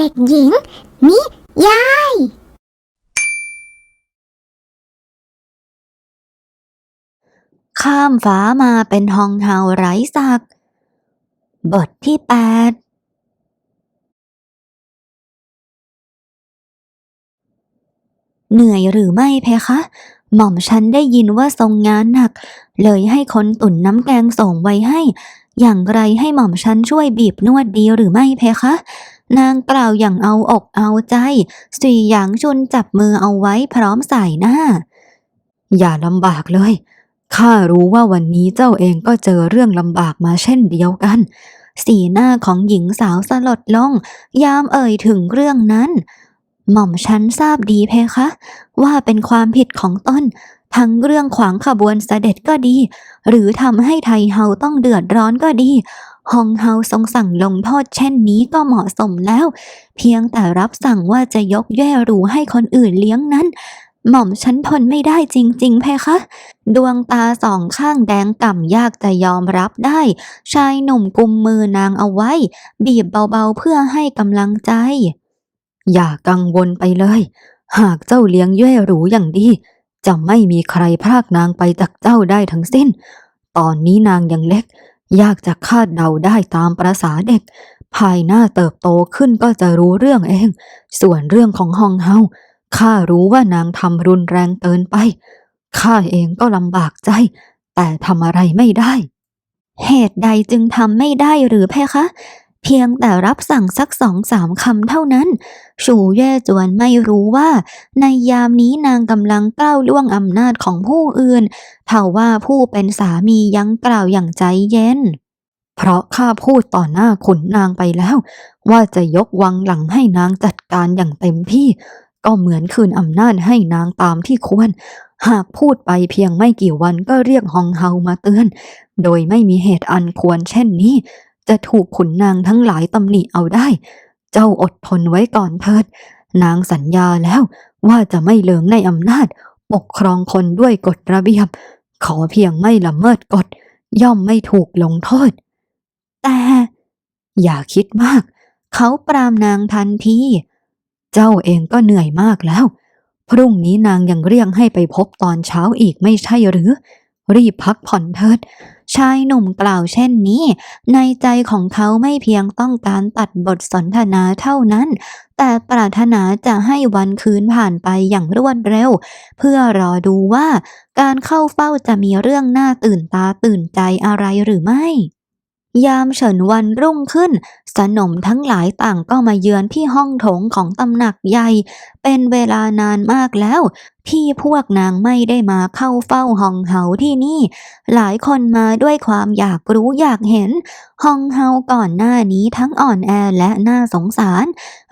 เด็กหญิง นิยาย ข้ามฟ้ามาเป็นฮองเฮาไร้สัก บทที่แปดเหนื่อยหรือไม่เพคะ หม่อมฉันได้ยินว่าทรงงานหนัก เลยให้คนตุ่นน้ำแกงส่งไว้ให้ อย่างไรให้หม่อมฉันช่วยบีบนวดดีหรือไม่เพคะ นางกล่าวอย่างเอาอกเอาใจสีหยางชุนจับมือเอาไว้พร้อมใส่หน้า อย่าลำบากเลย ข้ารู้ว่าวันนี้เจ้าเองก็เจอเรื่องลำบากมาเช่นเดียวกัน สีหน้าของหญิงสาวสลดลง ยามเอ่ยถึงเรื่องนั้น หม่อมฉันทราบดีเพคะ ว่าเป็นความผิดของต้นทั้งเรื่องขวางขบวนเสด็จก็ดี หรือทำให้ไทเฮาต้องเดือดร้อนก็ดี ฮองเฮาทรงสั่งลงโทษเช่นนี้ก็เหมาะสมแล้ว เพียงแต่รับสั่งว่าจะยกแย่หรูให้คนอื่นเลี้ยงนั้น หม่อมฉันทนไม่ได้จริง ๆ เพคะ ดวงตาสองข้างแดงก่ำยากจะยอมรับได้ ชายหนุ่มกุมมือนางเอาไว้ บีบเบาๆเพื่อให้กำลังใจ อย่ากังวลไปเลย หากเจ้าเลี้ยงแย่หรูอย่างดี จะไม่มีใครพรากนางไปจากเจ้าได้ทั้งสิ้น ตอนนี้นางยังเล็ก ยากจะคาดเดาได้ตามประษาเด็ก ภายหน้าเติบโตขึ้นก็จะรู้เรื่องเอง ส่วนเรื่องของฮองเฮาข้ารู้ว่านางทำรุนแรงเกินไป ข้าเองก็ลำบากใจ แต่ทำอะไรไม่ได้ เหตุใดจึงทำไม่ได้หรือเพคะ เพียงแต่รับสั่งสักสองสามคำเท่านั้น ชูเย่จวนไม่รู้ว่า ในยามนี้นางกำลังก้าวล่วงอำนาจของผู้อื่นเท่าว่าผู้เป็นสามียังกล่าวอย่างใจเย็น เพราะข้าพูดต่อหน้าขุนนางไปแล้ว ว่าจะยกวังหลังให้นางจัดการอย่างเต็มที่ ก็เหมือนคืนอำนาจให้นางตามที่ควร หากพูดไปเพียงไม่กี่วันก็เรียกฮองเฮามาเตือน โดยไม่มีเหตุอันควรเช่นนี้ จะถูกขุนนางทั้งหลายตำหนิเอาได้ เจ้าอดทนไว้ก่อนเถิด นางสัญญาแล้วว่าจะไม่เลิงในอำนาจ ปกครองคนด้วยกฎระเบียบ ขอเพียงไม่ละเมิดกฎ ย่อมไม่ถูกลงโทษ แต่ อย่าคิดมาก เขาปรามนางทันที เจ้าเองก็เหนื่อยมากแล้ว พรุ่งนี้นางยังเรียกให้ไปพบตอนเช้าอีกไม่ใช่หรือ รีบพักผ่อนเถิด ชายหนุ่มกล่าวเช่นนี้ ในใจของเขาไม่เพียงต้องการตัดบทสนทนาเท่านั้น แต่ปรารถนาจะให้วันคืนผ่านไปอย่างรวดเร็ว เพื่อรอดูว่าการเข้าเฝ้าจะมีเรื่องน่าตื่นตาตื่นใจอะไรหรือไม่ยามเฉินวันรุ่งขึ้น สนมทั้งหลายต่างก็มาเยือนที่ห้องโถงของตำหนักใหญ่ เป็นเวลานานมากแล้ว ที่พวกนางไม่ได้มาเข้าเฝ้าห้องเฮาที่นี่ หลายคนมาด้วยความอยากรู้อยากเห็นฮองเฮาก่อนหน้านี้ทั้งอ่อนแอและน่าสงสาร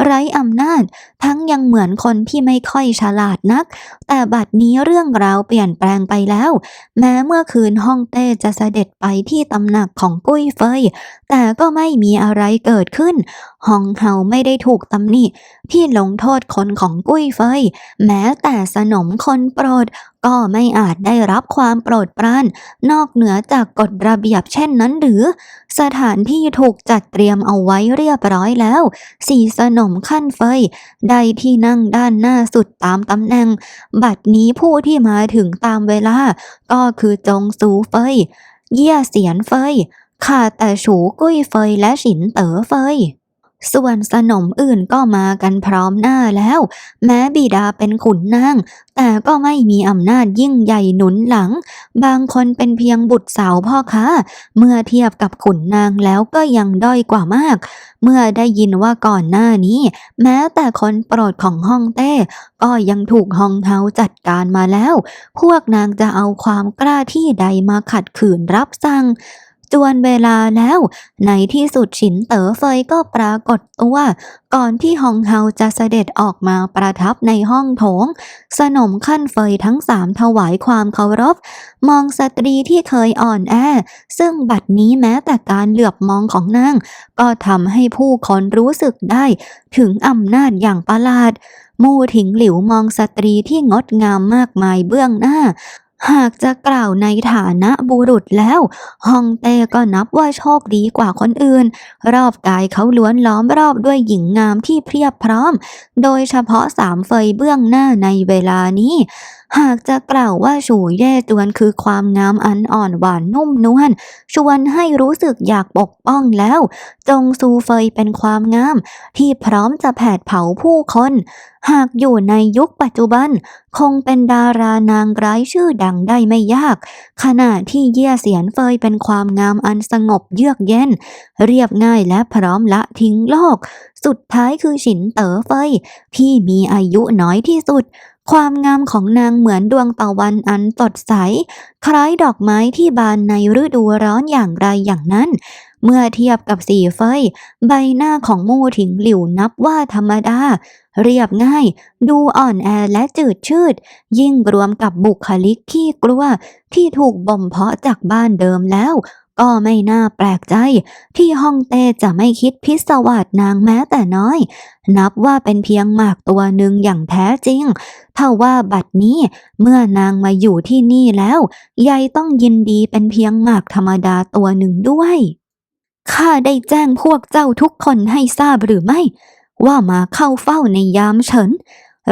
ไร้อำนาจ ทั้งยังเหมือนคนที่ไม่ค่อยฉลาดนัก แต่บัดนี้เรื่องราวเปลี่ยนแปลงไปแล้ว แม้เมื่อคืนฮ่องเต้จะเสด็จไปที่ตำหนักของกุ้ยเฟยแต่ก็ไม่มีอะไรเกิดขึ้นฮองเฮาไม่ได้ถูกตำหนิที่ลงโทษคนของกุ้ยเฟย แม้แต่สนมคนโปรด ก็ไม่อาจได้รับความโปรดปราน นอกเหนือจากกฎระเบียบเช่นนั้นหรือ สถานที่ถูกจัดเตรียมเอาไว้เรียบร้อยแล้ว สี่สนมขั้นเฟย ได้ที่นั่งด้านหน้าสุดตามตำแหน่ง บัดนี้ผู้ที่มาถึงตามเวลา ก็คือจงซูเฟย เยี่ยเสียนเฟยข้าแต่ฉูกุ้ยเฟยและฉินเต๋อเฟย ส่วนสนมอื่นก็มากันพร้อมหน้าแล้ว แม้บิดาเป็นขุนนาง แต่ก็ไม่มีอำนาจยิ่งใหญ่หนุนหลัง บางคนเป็นเพียงบุตรสาวพ่อค้า เมื่อเทียบกับขุนนางแล้วก็ยังด้อยกว่ามาก เมื่อได้ยินว่าก่อนหน้านี้ แม้แต่คนโปรดของฮ่องเต้ ก็ยังถูกฮองเฮาจัดการมาแล้ว พวกนางจะเอาความกล้าที่ใดมาขัดขืนรับสั่ง จวนเวลาแล้ว ในที่สุดฉินเต๋อเฟยก็ปรากฏตัว ก่อนที่ฮองเฮาจะเสด็จออกมาประทับในห้องโถง สนมขั้นเฟยทั้งสามถวายความเคารพ มองสตรีที่เคยอ่อนแอ ซึ่งบัดนี้แม้แต่การเหลือบมองของนางก็ทำให้ผู้คนรู้สึกได้ ถึงอำนาจอย่างประหลาดมู่ถิงหลิวมองสตรีที่งดงามมากมายเบื้องหน้า หากจะกล่าวในฐานะบุรุษแล้วฮองเต้ก็นับว่าโชคดีกว่าคนอื่น รอบกายเขาล้วนล้อมรอบด้วยหญิงงามที่เพียบพร้อม โดยเฉพาะสามเฟยเบื้องหน้าในเวลานี้ หากจะกล่าวว่าฉูเย่จวนคือความงามอันอ่อนหวานนุ่มนวลชวนให้รู้สึกอยากปกป้องแล้ว จงซูเฟยเป็นความงาม ที่พร้อมจะแผดเผาผู้คน หากอยู่ในยุคปัจจุบัน คงเป็นดารานางร้ายชื่อดังได้ไม่ยาก ขณะที่เย่ยเสียนเฟยเป็นความงามอันสงบเยือกเย็น เรียบง่ายและพร้อมละทิ้งโลก สุดท้ายคือฉินเต๋อเฟยที่มีอายุน้อยที่สุดความงามของนางเหมือนดวงตะวันอันสดใส คล้ายดอกไม้ที่บานในฤดูร้อนอย่างไรอย่างนั้น เมื่อเทียบกับสีเฟย ใบหน้าของมู่ถิงหลิวนับว่าธรรมดา เรียบง่าย ดูอ่อนแอและจืดชืด ยิ่งรวมกับบุคลิกขี้กลัว ที่ถูกบ่มเพาะจากบ้านเดิมแล้ว ก็ไม่น่าแปลกใจ ที่ฮ่องเต้จะไม่คิดพิศวาสนางแม้แต่น้อย นับว่าเป็นเพียงหมากตัวหนึ่งอย่างแท้จริงเท่าว่าบัดนี้เมื่อนางมาอยู่ที่นี่แล้วยายต้องยินดีเป็นเพียงหมากธรรมดาตัวหนึ่งด้วยข้าได้แจ้งพวกเจ้าทุกคนให้ทราบหรือไม่ ว่ามาเข้าเฝ้าในยามเฉิน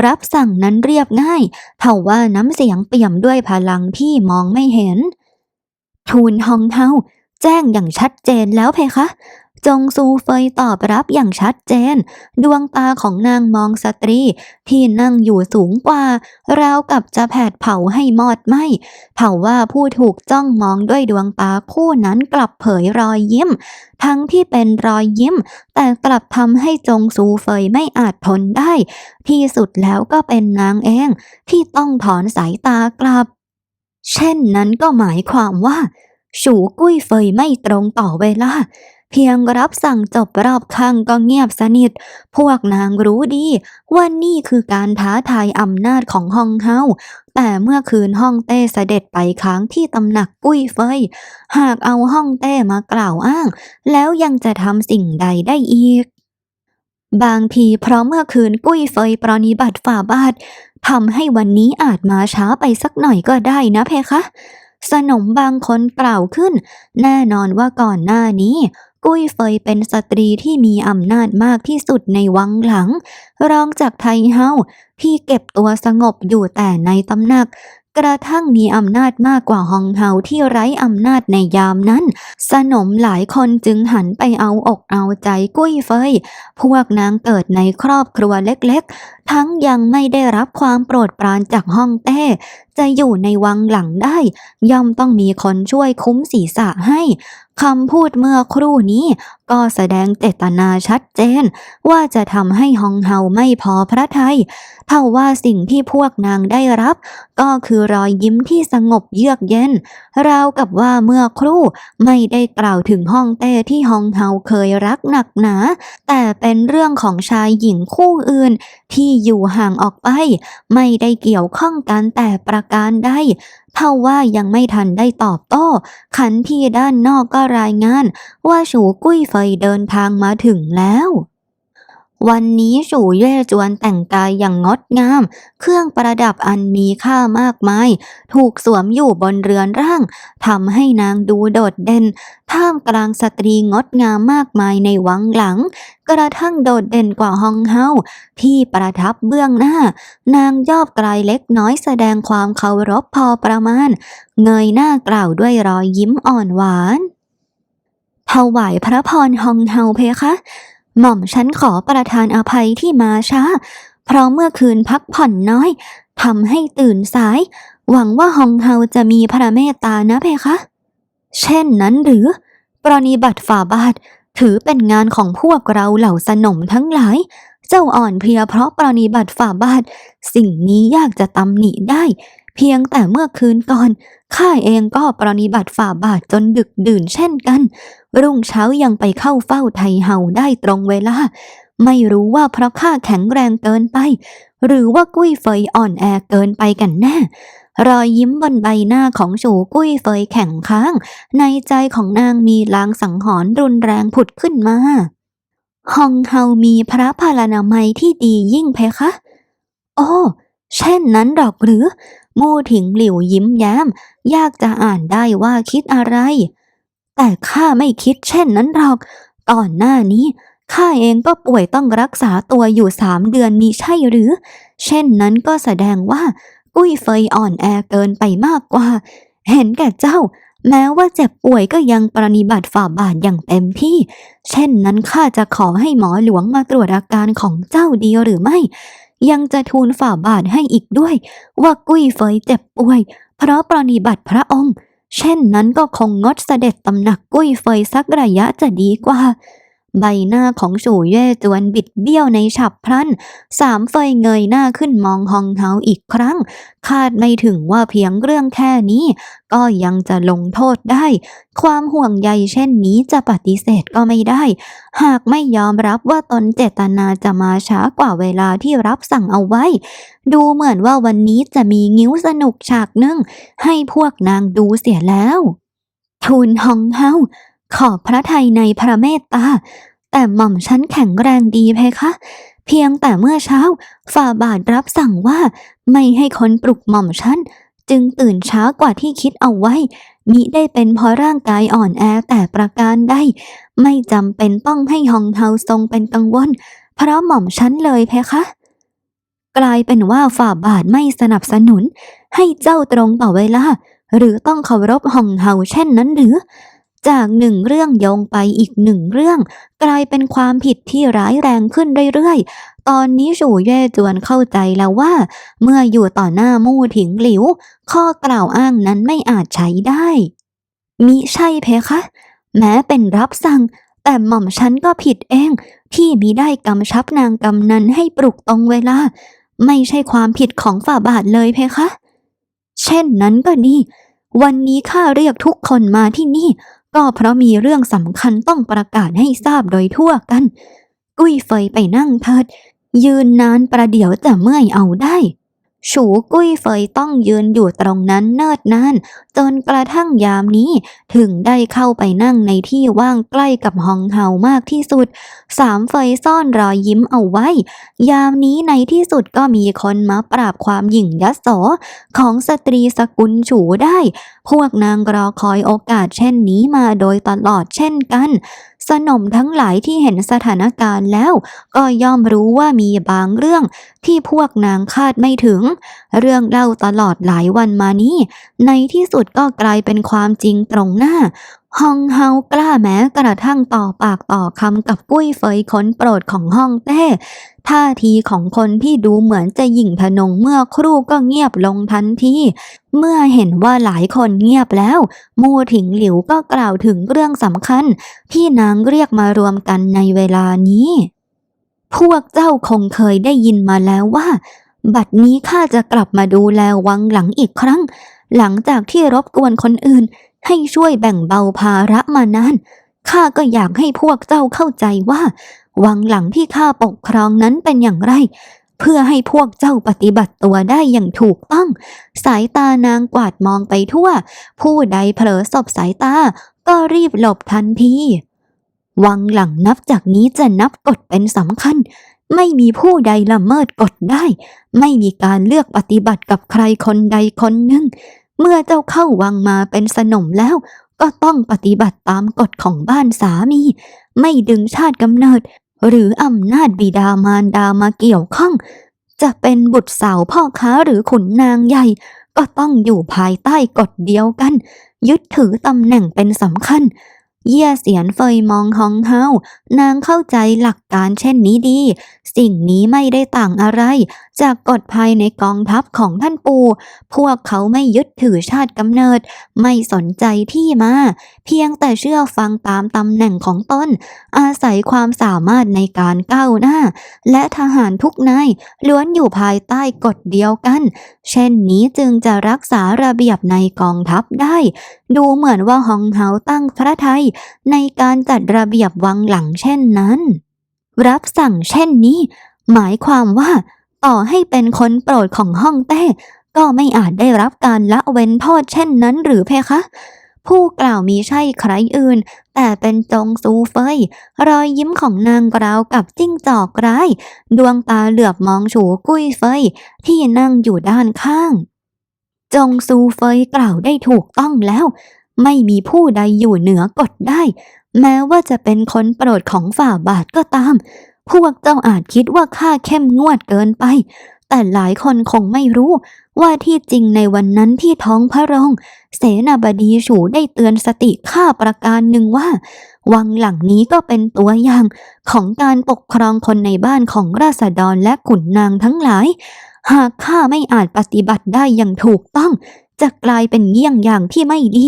รับสั่งนั้นเรียบง่ายเท่าว่าน้ำเสียงเปี่ยมด้วยพลังที่มองไม่เห็น ทูลฮองเฮาแจ้งอย่างชัดเจนแล้วเพคะ จงซูเฟยตอบรับอย่างชัดเจน ดวงตาของนางมองสตรี ที่นั่งอยู่สูงกว่า ราวกับจะแผดเผาให้มอดไหมเผาว่าผู้ถูกจ้องมองด้วยดวงตาคู่นั้นกลับเผยรอยยิ้ม ทั้งที่เป็นรอยยิ้ม แต่กลับทำให้จงซูเฟยไม่อาจทนได้ ที่สุดแล้วก็เป็นนางเอง ที่ต้องถอนสายตากลับ เช่นนั้นก็หมายความว่าฉูกุ้ยเฟยไม่ตรงต่อเวลา เพียงรับสั่งจบรอบข้างก็เงียบสนิท พวกนางรู้ดีว่านี่คือการท้าทายอำนาจของฮ่องเฮาแต่เมื่อคืนฮ่องเต้เสด็จไปค้างที่ตำหนักกุ้ยเฟย หากเอาฮ่องเต้มากล่าวอ้าง แล้วยังจะทำสิ่งใดได้อีก บางทีเพราะเมื่อคืนกุ้ยเฟยปรนิบัติฝ่าบาททำให้วันนี้อาจมาช้าไปสักหน่อยก็ได้นะเพคะ สนมบางคนกล่าวขึ้น แน่นอนว่าก่อนหน้านี้ กุ้ยเฟยเป็นสตรีที่มีอำนาจมากที่สุดในวังหลัง รองจากไทเฮาที่เก็บตัวสงบอยู่แต่ในตำหนัก กระทั่งมีอำนาจมากกว่าฮองเฮาที่ไร้อำนาจในยามนั้น สนมหลายคนจึงหันไปเอาอกเอาใจกุ้ยเฟย พวกนางเกิดในครอบครัวเล็ก ทั้งยังไม่ได้รับความโปรดปรานจากฮ่องเต้ จะอยู่ในวังหลังได้ ย่อมต้องมีคนช่วยคุ้มศีรษะให้คำพูดเมื่อครู่นี้ ก็แสดงเจตนาชัดเจน ว่าจะทำให้ฮองเฮาไม่พอพระทัยเท่าว่าสิ่งที่พวกนางได้รับ ก็คือรอยยิ้มที่สงบเยือกเย็น ราวกับว่าเมื่อครู่ไม่ได้กล่าวถึงฮ่องเต้ที่ฮองเฮาเคยรักหนักหนา แต่เป็นเรื่องของชายหญิงคู่อื่นที่อยู่ห่างออกไป ไม่ได้เกี่ยวข้องกันแต่ประการใดเท่าว่ายังไม่ทันได้ตอบโต้ ขันที่ด้านนอกก็รายงาน ว่าฉูกุ้ยเฟยเดินทางมาถึงแล้ว วันนี้ฉูเย่จวนแต่งกายอย่างงดงาม เครื่องประดับอันมีค่ามากมาย ถูกสวมอยู่บนเรือนร่างทำให้นางดูโดดเด่น ท่ามกลางสตรีงดงามมากมายในวังหลัง กระทั่งโดดเด่นกว่าฮองเฮาที่ประทับเบื้องหน้า นางยอบไกลเล็กน้อยแสดงความเคารพพอประมาณ เงยหน้ากล่าวด้วยรอยยิ้มอ่อนหวานถวายพระพรฮองเฮาเพคะ หม่อมฉันขอประทานอภัยที่มาช้า เพราะเมื่อคืนพักผ่อนน้อยทำให้ตื่นสาย หวังว่าฮองเฮาจะมีพระเมตตานะเพคะ เช่นนั้นหรือ ปรนิบัติฝ่าบาท ถือเป็นงานของพวกเราเหล่าสนมทั้งหลาย เจ้าอ่อนเพลียเพราะปรนิบัติฝ่าบาท สิ่งนี้ยากจะตำหนิได้ เพียงแต่เมื่อคืนก่อนข้าเองก็ปรนิบัติฝ่าบาทจนดึกดื่นเช่นกัน รุ่งเช้ายังไปเข้าเฝ้าไทเฮาได้ตรงเวลา ไม่รู้ว่าเพราะข้าแข็งแรงเกินไป หรือว่ากุ้ยเฟยอ่อนแอเกินไปกันแน่รอยยิ้มบนใบหน้าของฉูกุ้ยเฟยแข็งค้าง ในใจของนางมีลางสังหรณ์รุนแรงผุดขึ้นมาฮองเฮามีพระพลานามัยที่ดียิ่งเพคะ โอ้เช่นนั้นดอกหรือ มู่ถิงหลิวยิ้มแย้ม ยากจะอ่านได้ว่าคิดอะไร แต่ข้าไม่คิดเช่นนั้นหรอกก่อนหน้านี้ข้าเองก็ป่วยต้องรักษาตัวอยู่สามเดือนมีใช่หรือ เช่นนั้นก็แสดงว่า กุ้ยเฟยอ่อนแอเกินไปมากกว่า เห็นแก่เจ้า แม้ว่าเจ็บป่วยก็ยังปรนิบัติฝ่าบาทอย่างเต็มที่ เช่นนั้นข้าจะขอให้หมอหลวงมาตรวจอาการของเจ้าดีหรือไม่ ยังจะทูลฝ่าบาทให้อีกด้วย ว่ากุ้ยเฟยเจ็บป่วย เพราะปรนิบัติพระองค์ เช่นนั้นก็คงงดเสด็จตำหนักกุ้ยเฟยสักระยะจะดีกว่า ใบหน้าของฉู่เย่จวนบิดเบี้ยวในฉับพลัน สามเฟยเงยหน้าขึ้นมองฮองเฮาอีกครั้ง คาดไม่ถึงว่าเพียงเรื่องแค่นี้ ก็ยังจะลงโทษได้ ความห่วงใยเช่นนี้จะปฏิเสธก็ไม่ได้ หากไม่ยอมรับว่าตนเจตนาจะมาช้ากว่าเวลาที่รับสั่งเอาไว้ ดูเหมือนว่าวันนี้จะมีงิ้วสนุกฉากหนึ่งให้พวกนางดูเสียแล้วทูลฮองเฮา ขอบพระทัยในพระเมตตา แต่หม่อมฉันแข็งแรงดีเพคะ เพียงแต่เมื่อเช้า ฝ่าบาทรับสั่งว่าไม่ให้คนปลุกหม่อมฉัน จึงตื่นช้ากว่าที่คิดเอาไว้ มิได้เป็นเพราะร่างกายอ่อนแอแต่ประการใดไม่จำเป็นต้องให้ฮองเฮาทรงเป็นกังวล เพราะหม่อมฉันเลยเพคะกลายเป็นว่าฝ่าบาทไม่สนับสนุน ให้เจ้าตรงต่อเวลา หรือต้องเคารพฮองเฮาเช่นนั้นหรือ จากหนึ่งเรื่องโยงไปอีกหนึ่งเรื่อง กลายเป็นความผิดที่ร้ายแรงขึ้นเรื่อยๆ ตอนนี้ฉู่เย่จวนเข้าใจแล้วว่า เมื่ออยู่ต่อหน้ามู่ถิงหลิว ข้อกล่าวอ้างนั้นไม่อาจใช้ได้ มิใช่เพคะ แม้เป็นรับสั่ง แต่หม่อมฉันก็ผิดเอง ที่มิได้กำชับนางกำนันให้ปลุกตรงเวลา ไม่ใช่ความผิดของฝ่าบาทเลยเพคะ เช่นนั้นก็ดีวันนี้ข้าเรียกทุกคนมาที่นี่ ก็เพราะมีเรื่องสำคัญต้องประกาศให้ทราบโดยทั่วกัน กุ้ยเฟยไปนั่งเถิด ยืนนานประเดี๋ยวจะเมื่อยเอาได้ ฉูกุ้ยเฟยต้องยืนอยู่ตรงนั้นเนิดนาน จนกระทั่งยามนี้ถึงได้เข้าไปนั่งในที่ว่างใกล้กับฮองเฮามากที่สุด สามเฟยซ่อนรอยยิ้มเอาไว้ ยามนี้ในที่สุดก็มีคนมาปราบความหยิ่งยโสของสตรีสกุลฉูได้ พวกนางรอคอยโอกาสเช่นนี้มาโดยตลอดเช่นกัน สนมทั้งหลายที่เห็นสถานการณ์แล้ว ก็ย่อมรู้ว่ามีบางเรื่องที่พวกนางคาดไม่ถึง เรื่องเล่าตลอดหลายวันมานี้ ในที่สุดก็กลายเป็นความจริงตรงหน้าฮองเฮากล้าแม้กระทั่งต่อปากต่อคำกับกุ้ยเฟยคนโปรดของฮ่องเต้ท่าทีของคนที่ดูเหมือนจะหยิ่งทะนงเมื่อครู่ก็เงียบลงทันที เมื่อเห็นว่าหลายคนเงียบแล้ว มู่ถิงหลิวก็กล่าวถึงเรื่องสำคัญ ที่นางเรียกมารวมกันในเวลานี้ พวกเจ้าคงเคยได้ยินมาแล้วว่า บัดนี้ข้าจะกลับมาดูแลวังหลังอีกครั้ง หลังจากที่รบกวนคนอื่น ให้ช่วยแบ่งเบาภาระมานานข้าก็อยากให้พวกเจ้าเข้าใจว่า วังหลังที่ข้าปกครองนั้นเป็นอย่างไร เพื่อให้พวกเจ้าปฏิบัติตัวได้อย่างถูกต้อง สายตานางกวาดมองไปทั่ว ผู้ใดเผลอสบสายตาก็รีบหลบทันทีวังหลังนับจากนี้จะนับกฎเป็นสำคัญ ไม่มีผู้ใดละเมิดกฎได้ ไม่มีการเลือกปฏิบัติกับใครคนใดคนหนึ่ง เมื่อเจ้าเข้าวังมาเป็นสนมแล้ว ก็ต้องปฏิบัติตามกฎของบ้านสามี ไม่ดึงชาติกำเนิด หรืออำนาจบิดามารดามาเกี่ยวข้อง จะเป็นบุตรสาวพ่อค้าหรือขุนนางใหญ่ ก็ต้องอยู่ภายใต้กฎเดียวกัน ยึดถือตำแหน่งเป็นสำคัญ เยี่ยเสียนเฟยมองฮองเฮานางเข้าใจหลักการเช่นนี้ดี สิ่งนี้ไม่ได้ต่างอะไร จากกฎภายในกองทัพของท่านปู่ พวกเขาไม่ยึดถือชาติกำเนิด ไม่สนใจที่มา เพียงแต่เชื่อฟังตามตำแหน่งของตน อาศัยความสามารถในการก้าวหน้า และทหารทุกนายล้วนอยู่ภายใต้กฎเดียวกัน เช่นนี้จึงจะรักษาระเบียบในกองทัพได้ ดูเหมือนว่าฮองเฮาตั้งพระทัยในการจัดระเบียบวังหลังเช่นนั้น รับสั่งเช่นนี้ หมายความว่า ต่อให้เป็นคนโปรดของฮ่องเต้ก็ไม่อาจได้รับการละเว้นโทษเช่นนั้นหรือเพคะ ผู้กล่าวมีใช่ใครอื่น แต่เป็นจงซูเฟย รอยยิ้มของนางกราวกับจิ้งจอกร้าย ดวงตาเหลือบมองฉูกุ้ยเฟยที่นั่งอยู่ด้านข้าง จงซูเฟยกล่าวได้ถูกต้องแล้ว ไม่มีผู้ใดอยู่เหนือกฎได้ แม้ว่าจะเป็นคนโปรดของฝ่าบาทก็ตาม พวกเจ้าอาจคิดว่าข้าเข้มงวดเกินไป แต่หลายคนคงไม่รู้ ว่าที่จริงในวันนั้นที่ท้องพระโรง เสนาบดีฉูได้เตือนสติข้าประการหนึ่งว่า วังหลังนี้ก็เป็นตัวอย่างของการปกครองคนในบ้านของราษฎรและขุนนางทั้งหลาย หากข้าไม่อาจปฏิบัติได้อย่างถูกต้อง จะกลายเป็นเยี่ยงอย่างที่ไม่ดี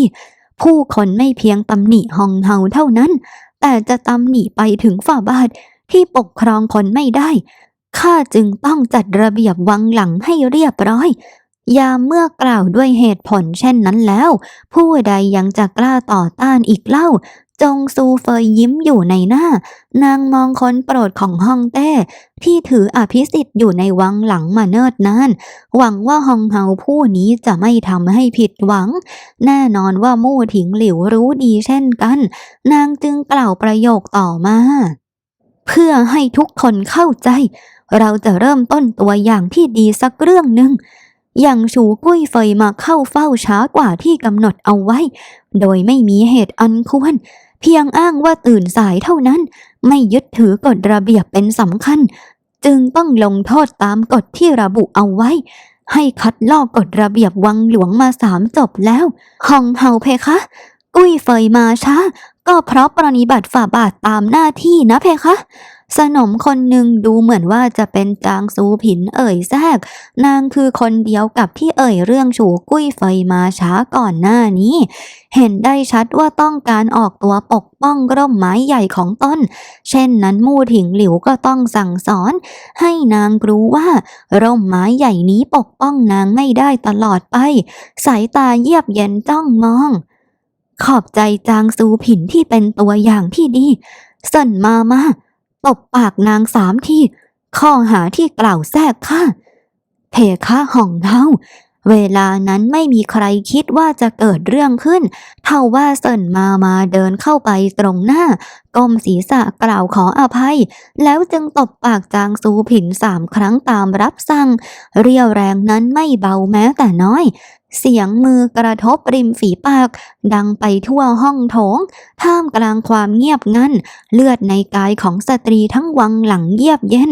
ผู้คนไม่เพียงตำหนิฮองเฮาเท่านั้น แต่จะตำหนิไปถึงฝ่าบาทที่ปกครองคนไม่ได้ข้าจึงต้องจัดระเบียบวังหลังให้เรียบร้อยยามเมื่อกล่าวด้วยเหตุผลเช่นนั้นแล้ว ผู้ใดยังจะกล้าต่อต้านอีกเล่า จงซูเฟยยิ้มอยู่ในหน้า นางมองคนโปรดของฮองเต้ ที่ถืออภิสิทธิ์อยู่ในวังหลังมาเนิ่นนาน หวังว่าฮองเฮาผู้นี้จะไม่ทำให้ผิดหวัง แน่นอนว่ามู่ถิงหลิวรู้ดีเช่นกัน นางจึงกล่าวประโยคต่อมา เพื่อให้ทุกคนเข้าใจ เราจะเริ่มต้นตัวอย่างที่ดีสักเรื่องหนึ่งอย่างชูกุ้ยเฟยมาเข้าเฝ้าช้ากว่าที่กำหนดเอาไว้ โดยไม่มีเหตุอันควร เพียงอ้างว่าตื่นสายเท่านั้น ไม่ยึดถือกฎระเบียบเป็นสำคัญ จึงต้องลงโทษตามกฎที่ระบุเอาไว้ ให้คัดลอกกฎระเบียบวังหลวงมาสามจบแล้วฮองเฮาเพคะ กุ้ยเฟยมาช้า ก็เพราะปรนิบัติฝ่าบาทตามหน้าที่นะเพคะ สนมคนหนึ่งดูเหมือนว่าจะเป็นจางซูผินเอ่ยแทกนางคือคนเดียวกับที่เอ่ยเรื่องฉูกุ้ยเฟยมาช้าก่อนหน้านี้ เห็นได้ชัดว่าต้องการออกตัวปกป้องร่มไม้ใหญ่ของต้น เช่นนั้นมู่ถิงหลิวก็ต้องสั่งสอน ให้นางรู้ว่าร่มไม้ใหญ่นี้ปกป้องนางไม่ได้ตลอดไป สายตาเยียบเย็นจ้องมอง ขอบใจจางซูผินที่เป็นตัวอย่างที่ดีสนมามา ตบปากนางสามทีข้อหาที่กล่าวแทรกข้าเพคะห่องเฮา เวลานั้นไม่มีใครคิดว่าจะเกิดเรื่องขึ้น เท่าว่าเสินมามาเดินเข้าไปตรงหน้า ก้มศีรษะกล่าวขออภัย แล้วจึงตบปากจางซูผินสามครั้งตามรับสั่ง เรียวแรงนั้นไม่เบาแม้แต่น้อยเสียงมือกระทบริมฝีปาก ดังไปทั่วห้องโถง ท่ามกลางความเงียบงันเลือดในกายของสตรีทั้งวังหลังเยียบเย็น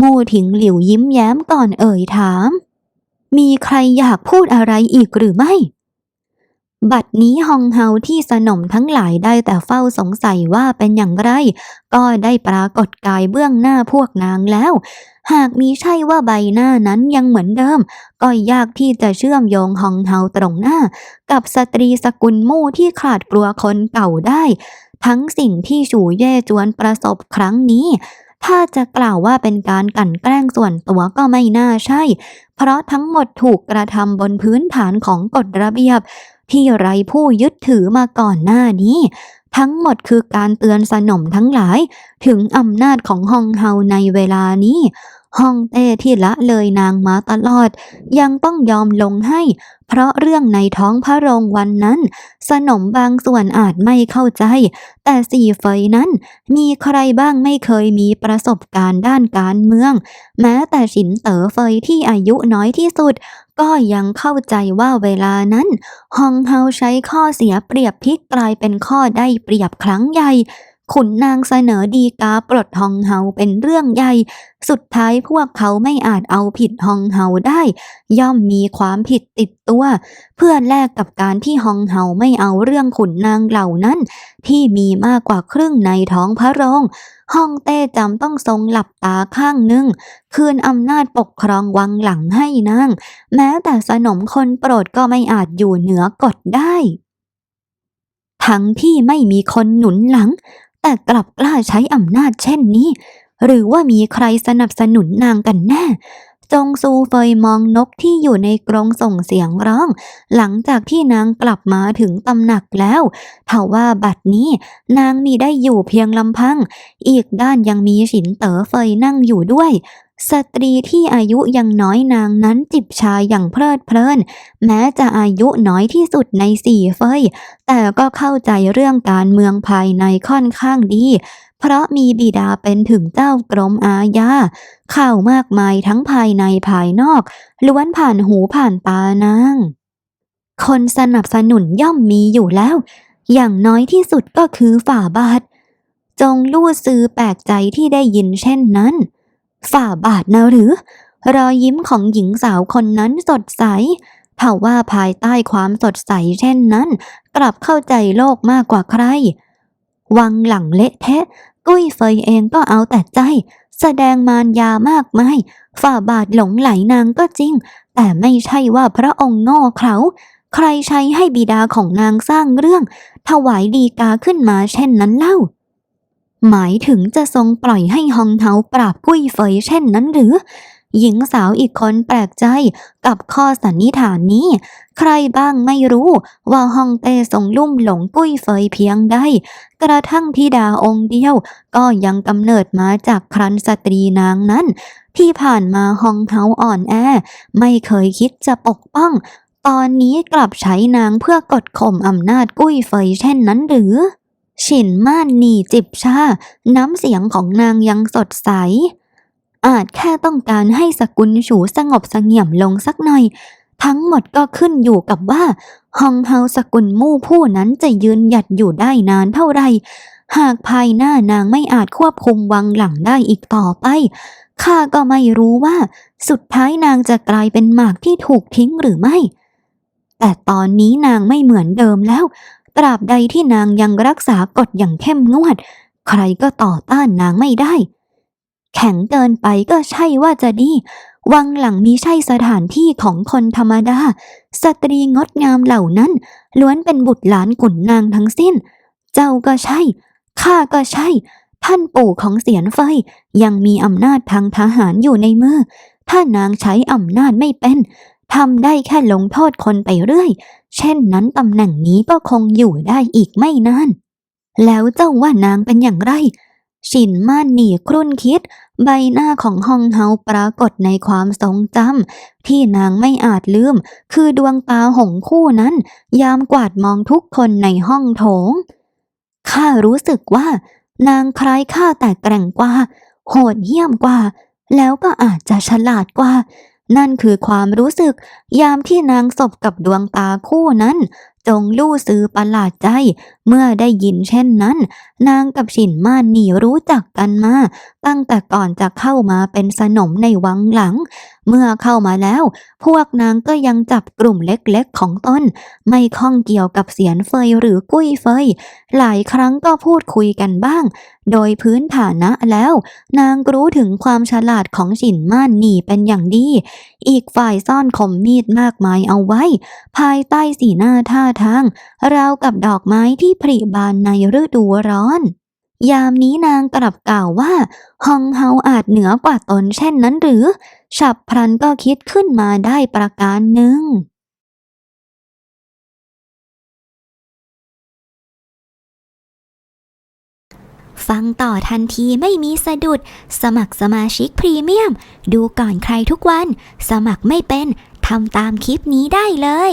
มู่ถิงหลิวยิ้มแย้มก่อนเอ่ยถาม มีใครอยากพูดอะไรอีกหรือไม่ บัดนี้ฮองเฮาที่สนมทั้งหลายได้แต่เฝ้าสงสัยว่าเป็นอย่างไร ก็ได้ปรากฏกายเบื้องหน้าพวกนางแล้ว หากมีใช่ว่าใบหน้านั้นยังเหมือนเดิม ก็ยากที่จะเชื่อมโยงฮองเฮาตรงหน้า กับสตรีสกุลมู่ที่ขาดกลัวคนเก่าได้ ทั้งสิ่งที่ฉูเย่จวนประสบครั้งนี้ ถ้าจะกล่าวว่าเป็นการกลั่นแกล้งส่วนตัวก็ไม่น่าใช่ เพราะทั้งหมดถูกกระทำบนพื้นฐานของกฎระเบียบ ที่ไร้ผู้ยึดถือมาก่อนหน้านี้ ทั้งหมดคือการเตือนสนมทั้งหลาย ถึงอำนาจของฮองเฮาในเวลานี้ ฮ่องเต้ที่ละเลยนางมาตลอด ยังต้องยอมลงให้ เพราะเรื่องในท้องพระโรงวันนั้น สนมบางส่วนอาจไม่เข้าใจ แต่สี่เฟยนั้น มีใครบ้างไม่เคยมีประสบการณ์ด้านการเมือง แม้แต่ฉินเต๋อเฟยที่อายุน้อยที่สุด ก็ยังเข้าใจว่าเวลานั้นฮองเฮาใช้ข้อเสียเปรียบพลิกกลายเป็นข้อได้เปรียบครั้งใหญ่ ขุนนางเสนอดีกาปลดฮองเฮาเป็นเรื่องใหญ่ สุดท้ายพวกเขาไม่อาจเอาผิดฮองเฮาได้ ย่อมมีความผิดติดตัว เพื่อแลกกับการที่ฮองเฮาไม่เอาเรื่องขุนนางเหล่านั้น ที่มีมากกว่าครึ่งในท้องพระโรงฮ่องเต้จำต้องทรงหลับตาข้างหนึ่ง คืนอำนาจปกครองวังหลังให้นาง แม้แต่สนมคนโปรดก็ไม่อาจอยู่เหนือกฎได้ ทั้งที่ไม่มีคนหนุนหลัง แต่กลับกล้าใช้อำนาจเช่นนี้ หรือว่ามีใครสนับสนุนนางกันแน่ จงซูเฟยมองนกที่อยู่ในกรงส่งเสียงร้อง หลังจากที่นางกลับมาถึงตำหนักแล้วทว่าบัดนี้นางมีได้อยู่เพียงลำพัง อีกด้านยังมีฉินเต๋อเฟยนั่งอยู่ด้วย สตรีที่อายุยังน้อยนางนั้นจิบชาอย่างเพลิดเพลิน แม้จะอายุน้อยที่สุดในสี่เฟย แต่ก็เข้าใจเรื่องการเมืองภายในค่อนข้างดี เพราะมีบิดาเป็นถึงเจ้ากรมอาญาข่าวมากมายทั้งภายในภายนอก ล้วนผ่านหูผ่านตานาง คนสนับสนุนย่อมมีอยู่แล้ว อย่างน้อยที่สุดก็คือฝ่าบาท จงลู่ซื้อแปลกใจที่ได้ยินเช่นนั้น ฝ่าบาทนะหรือ รอยยิ้มของหญิงสาวคนนั้นสดใสเผ่าว่าภายใต้ความสดใสเช่นนั้น กลับเข้าใจโลกมากกว่าใคร วังหลังเละเทะ กุ้ยเฟยเองก็เอาแต่ใจ แสดงมารยามากมาย ฝ่าบาทหลงไหลนางก็จริง แต่ไม่ใช่ว่าพระองค์โง่เขลาใครใช้ให้บิดาของนางสร้างเรื่อง ถวายดีกาขึ้นมาเช่นนั้นเล่า หมายถึงจะทรงปล่อยให้ฮองเฮาปราบกุ้ยเฟยเช่นนั้นหรือ หญิงสาวอีกคนแปลกใจกับข้อสันนิษฐานนี้ ใครบ้างไม่รู้ว่าฮองเต้ทรงลุ่มหลงกุ้ยเฟยเพียงใดกระทั่งธิดาองค์เดียวก็ยังกำเนิดมาจากครันสตรีนางนั้น ที่ผ่านมาฮองเฮาอ่อนแอ ไม่เคยคิดจะปกป้อง ตอนนี้กลับใช้นางเพื่อกดข่มอำนาจกุ้ยเฟยเช่นนั้นหรือ ฉินม่านหนีจิบชา น้ำเสียงของนางยังสดใส อาจแค่ต้องการให้สกุลฉูสงบสงี่ยมลงสักหน่อย ทั้งหมดก็ขึ้นอยู่กับว่าฮองเฮาสกุลมู่ผู้นั้นจะยืนหยัดอยู่ได้นานเท่าไหร่หากภายหน้านางไม่อาจควบคุมวังหลังได้อีกต่อไป ข้าก็ไม่รู้ว่า สุดท้ายนางจะกลายเป็นหมากที่ถูกทิ้งหรือไม่ แต่ตอนนี้นางไม่เหมือนเดิมแล้ว ตราบใดที่นางยังรักษากฎอย่างเข้มงวด ใครก็ต่อต้านนางไม่ได้ แข็งเกินไปก็ใช่ว่าจะดี วังหลังมีใช่สถานที่ของคนธรรมดา สตรีงดงามเหล่านั้น ล้วนเป็นบุตรหลานขุนนางทั้งสิ้น เจ้าก็ใช่ ข้าก็ใช่ ท่านปู่ของเสียนเฟยยังมีอำนาจทางทหารอยู่ในมือ ถ้านางใช้อำนาจไม่เป็นทำได้แค่ลงโทษคนไปเรื่อย เช่นนั้นตำแหน่งนี้ก็คงอยู่ได้อีกไม่นาน แล้วเจ้าว่านางเป็นอย่างไรฉินม่านหนีครุ่นคิด ใบหน้าของฮองเฮาปรากฏในความทรงจำที่นางไม่อาจลืม คือดวงตาหงคู่นั้น ยามกวาดมองทุกคนในห้องโถง ข้ารู้สึกว่า นางคล้ายข้าแต่แกร่งกว่า โหดเหี้ยมกว่า แล้วก็อาจจะฉลาดกว่า นั่นคือความรู้สึกยามที่นางสบกับดวงตาคู่นั้น จงลู่ซื้อประหลาดใจ เมื่อได้ยินเช่นนั้น นางกับฉินม่านหนีรู้จักกันมา ตั้งแต่ก่อนจะเข้ามาเป็นสนมในวังหลัง เมื่อเข้ามาแล้ว พวกนางก็ยังจับกลุ่มเล็กๆของตนไม่ข้องเกี่ยวกับเสียนเฟยหรือกุ้ยเฟย หลายครั้งก็พูดคุยกันบ้าง โดยพื้นฐานะแล้ว นางรู้ถึงความฉลาดของฉินม่านหนีเป็นอย่างดี อีกฝ่ายซ่อนคมมีดมากมายเอาไว้ ภายใต้สีหน้าท่าทาง ราวกับดอกไม้ที่ผลิบานในฤดูร้อน ยามนี้นางกลับกล่าวว่าฮองเฮาอาจเหนือกว่าตนเช่นนั้นหรือ ฉับพลันก็คิดขึ้นมาได้ประการหนึ่งฟังต่อทันทีไม่มีสะดุด สมัครสมาชิกพรีเมียม ดูก่อนใครทุกวัน สมัครไม่เป็น ทำตามคลิปนี้ได้เลย